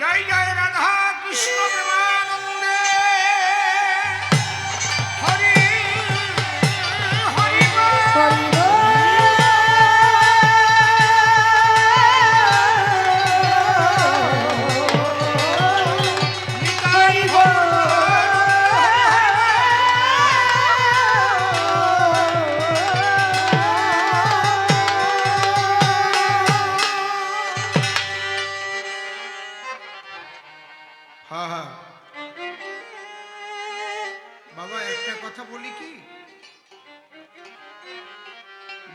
জয় জয় রাধা কৃষ্ণ প্রেমানন্দে। হরি হরি হরি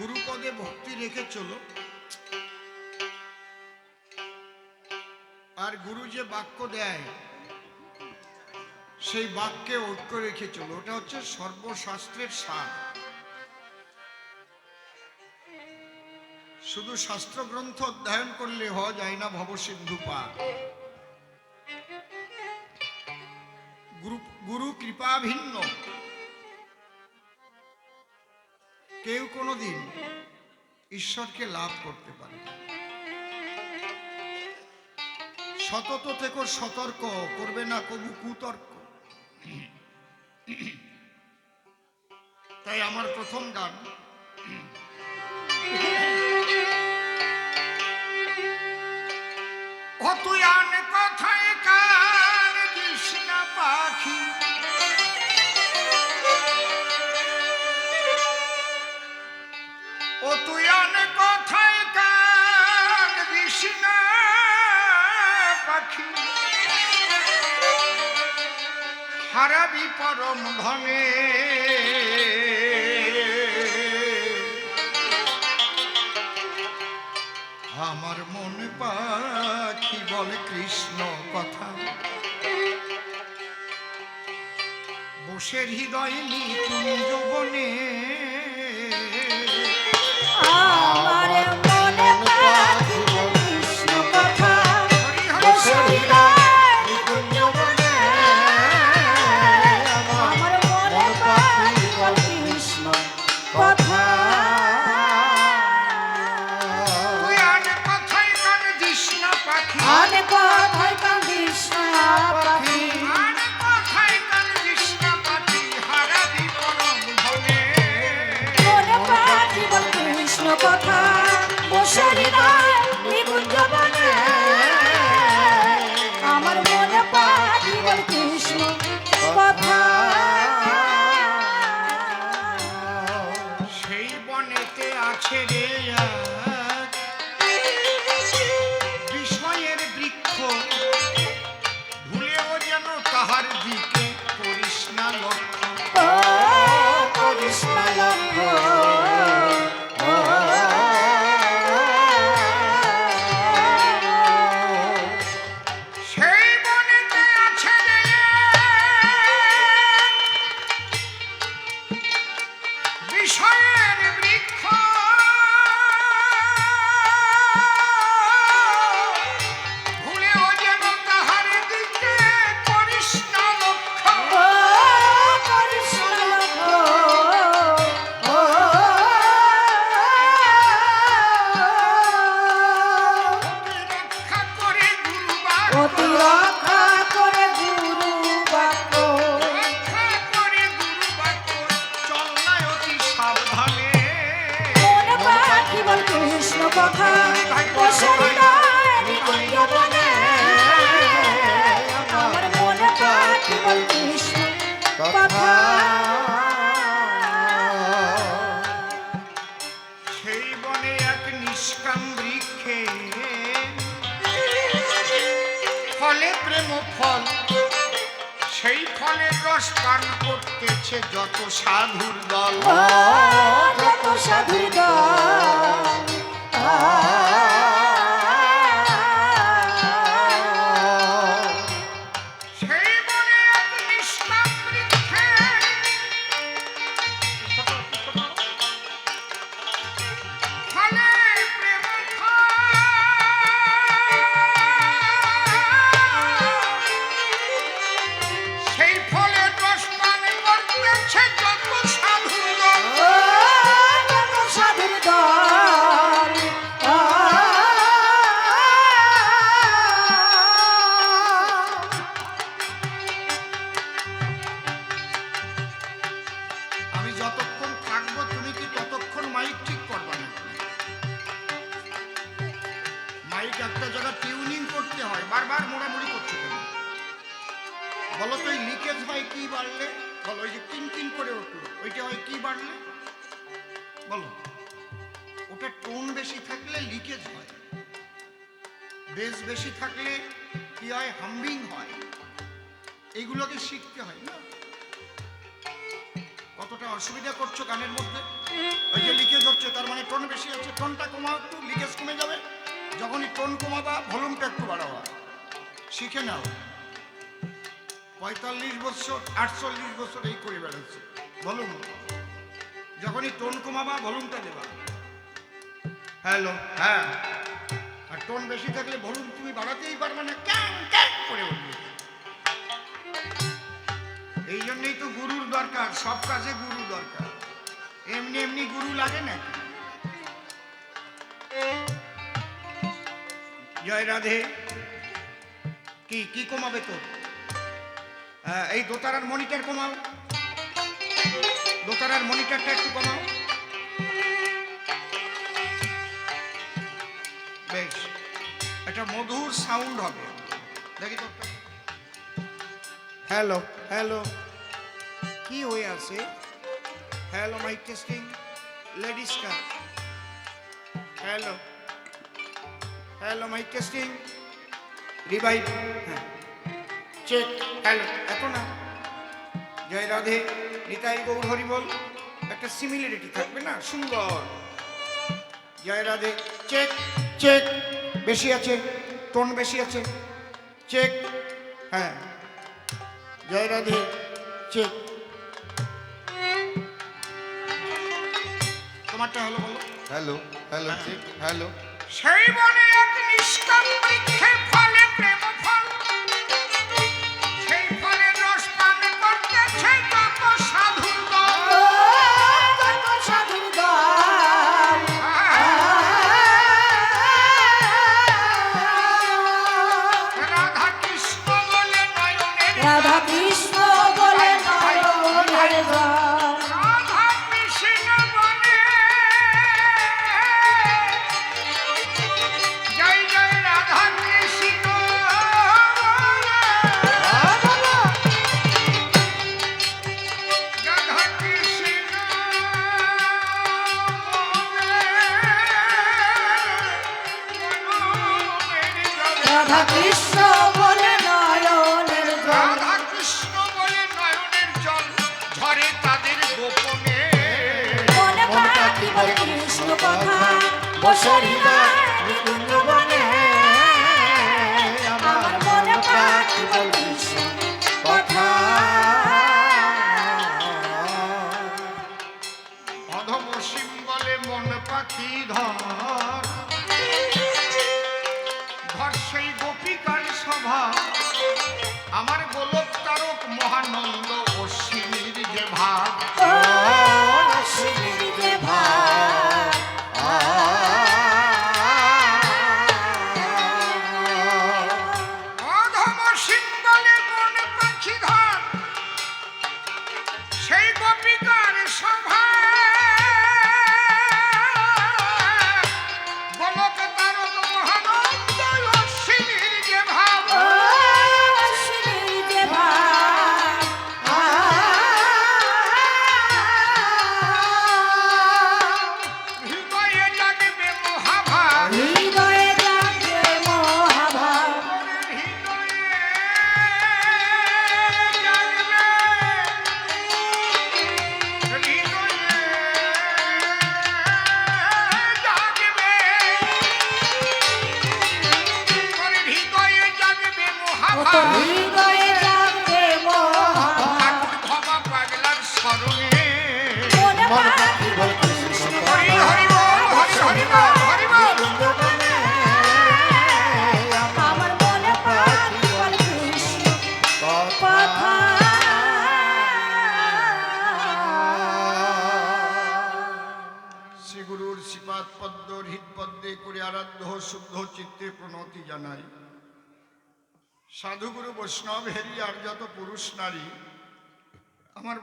গুরুপদে ভক্তি রেখে চলো। আর গুরু যে বাক্য দেয়, সেই বাক্যে ঐক্য রেখে চলো। ওটা হচ্ছে সর্বশাস্ত্রের সার। শুধু শাস্ত্র গ্রন্থ অধ্যয়ন করলে হ যায় না ভবসিন্ধু পা গুরু গুরু কৃপা ভিন্ন। কেউ কোনো দিন ঈশ্বরকে লাভ করতে পারে সতত থেকে, সতর্ক করবে না কবু, কুতর্ক। তাই আমার প্রথম গান ও তুই অনেক হারাবি পরম ধনে আমার মন পাখি বলে কৃষ্ণ কথা। বসের হৃদয় নিকুঞ্জ বনে যত সাধুর দল। যত সাধুর বলো তো লিকেজ হয় কি বাড়লে? বলো ওই যে তিন তিন করে উঠল ওইটা হয় কি বাড়লে? বলো। ওটা টোন বেশি থাকলে লিকেজ হয়। বেস বেশি থাকলে কি হয়? হাম্বিং হয়। এইগুলোকে শিখতে হয় না? কতটা অসুবিধা করছ গানের মধ্যে? ওই যে লিকেজ হচ্ছে, তার মানে টোন বেশি আছে, টোনটা কমাও একটু লিকেজ কমে যাবে। যখনই টোন কমাবা ভলিউমটা একটু বাড়াবা। শিখে নাও। পঁয়তাল্লিশ বছর, আটচল্লিশ বছর এই করে বেড়াচ্ছে। ভলুম যখনই টোন কমাবা ভলুমটা দেবা। হ্যালো হ্যাঁ। আর টোন বেশি থাকলে ভলুম তুমি বাড়াতেই পারবে না, ক্যাং ক্যাং করে উঠবে এই জন্যই তো গুরুর দরকার, সব কাজে গুরু দরকার। এমনি এমনি গুরু লাগে না জয় রাধে। কি কি কমাবে তো আহ, এই দোতারার মনিটর কমাও। দোতারার মনিটরটা একটু কমাও। বেশ। একটা মধুর সাউন্ড হবে। দেখি তো। হ্যালো হ্যালো কি হয়ে আছে? হ্যালো মাইক টেস্টিং লেডিস কা hello hello mike testing revive হ্যাঁ। চেক হ্যালো এত না। জয় রাধে নিতাই গৌর হরি বল একটা সিমিলারিটি থাকবে না? সুন্দর। জয় রাধে চেক চেক। বেশি আছে টোন বেশি আছে। চেক হ্যাঁ। জয় রাধে চেক। তোমারটা হলো বলো। Hello hello check hello. সেই বনে এক নিষ্কাম রাধা কৃষ্ণ বলে নয়নের রাধা কৃষ্ণ বলে নয়নের জল ঝরে তাদের গোপনে। মনে পাখি বলে কৃষ্ণ কথা? বসরি না সেই গোপিকার গুরুর শ্রীপাদ পদ্ম হৃদপদ্মে করে আরাধ্য শুদ্ধ চিত্তে প্রণতি জানাই। সাধুগুরু বৈষ্ণব হেরি আর যত পুরুষ নারী আমার